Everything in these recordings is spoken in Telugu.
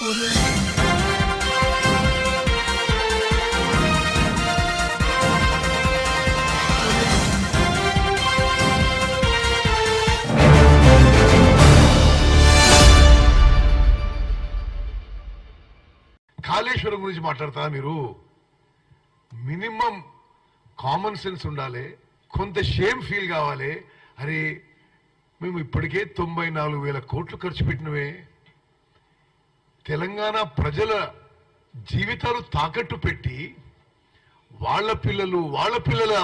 కాళేశ్వరం గురించి మాట్లాడతారా మీరు? మినిమం కామన్ సెన్స్ ఉండాలి కొంత షేమ్ ఫీల్ కావాలి. అరే మేము ఇప్పటికే తొంభై నాలుగు వేల కోట్లు ఖర్చు పెట్టినవే. తెలంగాణ ప్రజల జీవితాలు తాకట్టు పెట్టి వాళ్ళ పిల్లలు వాళ్ళ పిల్లల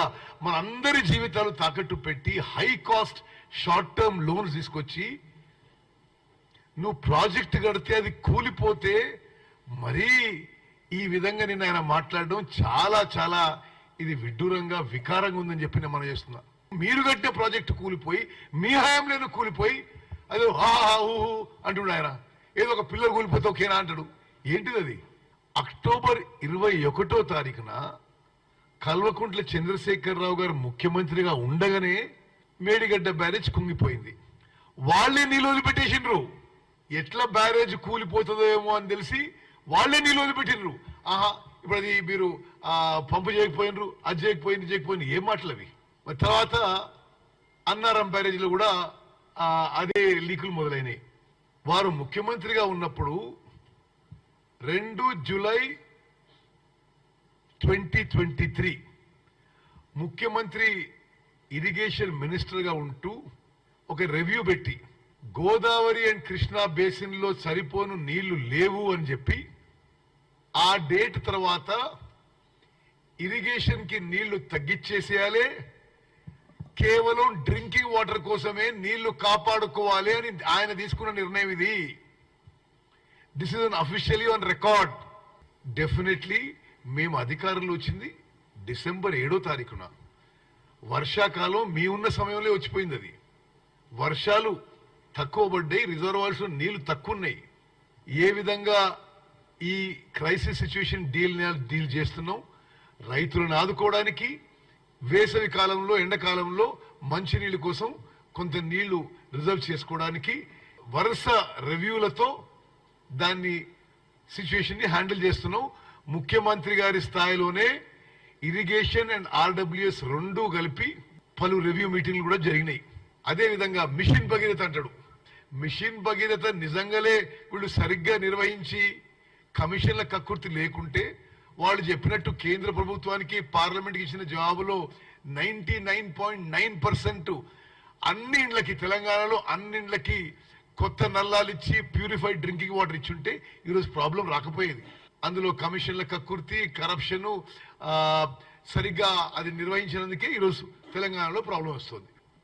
మనందరి జీవితాలు తాకట్టు పెట్టి high cost short term loans తీసుకొచ్చి నువ్వు ప్రాజెక్ట్ కడితే అది కూలిపోతే మరీ ఈ విధంగా నిన్న ఆయన మాట్లాడడం చాలా చాలా ఇది విడ్డూరంగా వికారంగా ఉందని చెప్పి నేను మనం చేస్తున్నా. మీరు కట్టే ప్రాజెక్టు కూలిపోయి మీ హయాంలోనే కూలిపోయి అదే హా హా ఊ హూ అంటున్నాడు ఆయన. ఏదో ఒక పిల్లలు కూలిపోతే ఓకేనా అంటాడు. ఏంటిది అది? అక్టోబర్ ఇరవై ఒకటో తారీఖున కల్వకుంట్ల చంద్రశేఖరరావు గారు ముఖ్యమంత్రిగా ఉండగానే మేడిగడ్డ బ్యారేజ్ కుంగిపోయింది. వాళ్ళే నీళ్ళు వదిలిపెట్టేసిండ్రు. ఎట్లా బ్యారేజ్ కూలిపోతుందో ఏమో అని తెలిసి వాళ్ళే నీళ్ళు వదిలిపెట్టిండ్రు. ఆహా ఇప్పుడు అది మీరు పంపు చేయకపోయినరు అది చేయకపోయింది చేయకపోయింది ఏం మాటలు అవి? తర్వాత అన్నారం బ్యారేజ్లో కూడా అదే లీకులు మొదలైనాయి. వారు ముఖ్యమంత్రిగా ఉన్నప్పుడు రెండు జూలై ట్వంటీ ట్వంటీ త్రీ ముఖ్యమంత్రి ఇరిగేషన్ మినిస్టర్గా ఉంటూ ఒక రివ్యూ పెట్టి గోదావరి అండ్ కృష్ణా బేసిన్లో సరిపోను నీళ్ళు లేవు అని చెప్పి ఆ డేట్ తర్వాత ఇరిగేషన్కి నీళ్ళు తగ్గించేసేయాలి కేవలం డ్రింకింగ్ వాటర్ కోసమే నీళ్ళు కాపాడుకోవాలి అని ఆయన తీసుకున్న నిర్ణయం ఇది. This is unofficially on record definitely మేము అధికారంలో వచ్చింది డిసెంబర్ ఏడో తారీఖున. వర్షాకాలం మీ ఉన్న సమయంలో వచ్చిపోయింది అది. వర్షాలు తక్కువ పడ్డాయి రిజర్వాయర్స్లో నీళ్ళు తక్కువ ఉన్నాయి. ఏ విధంగా ఈ క్రైసిస్ సిచ్యువేషన్ డీల్ డీల్ చేస్తున్నాం? రైతులను ఆదుకోవడానికి వేసవి కాలంలో ఎండాకాలంలో మంచినీళ్ళ కోసం కొంత నీళ్ళు రిజర్వ్ చేసుకోవడానికి వరుస రివ్యూలతో దాన్ని సిచ్యువేషన్ని హ్యాండిల్ చేస్తున్నాం. ముఖ్యమంత్రి గారి స్థాయిలోనే ఇరిగేషన్ అండ్ ఆర్డబ్ల్యూఎస్ రెండు కలిపి పలు రివ్యూ మీటింగ్లు కూడా జరిగినాయి. అదేవిధంగా మిషన్ భగీరథ అంటాడు. మిషన్ భగీరథ నిజంగానే వీళ్ళు సరిగ్గా నిర్వహించి కమిషన్ల కక్కుర్తి లేకుంటే వాళ్ళు చెప్పినట్టు కేంద్ర ప్రభుత్వానికి పార్లమెంట్కి ఇచ్చిన జవాబులో ninety nine point nine percent అన్ని ఇండ్లకి తెలంగాణలో అన్ని ఇండ్లకి కొత్త నల్లాలు ఇచ్చి ప్యూరిఫైడ్ డ్రింకింగ్ వాటర్ ఇచ్చుంటే ఈరోజు ప్రాబ్లం రాకపోయేది. అందులో కమిషన్ల కక్కుర్తి కరప్షన్ సరిగ్గా అది నిర్వహించినందుకే ఈరోజు తెలంగాణలో ప్రాబ్లం వస్తుంది.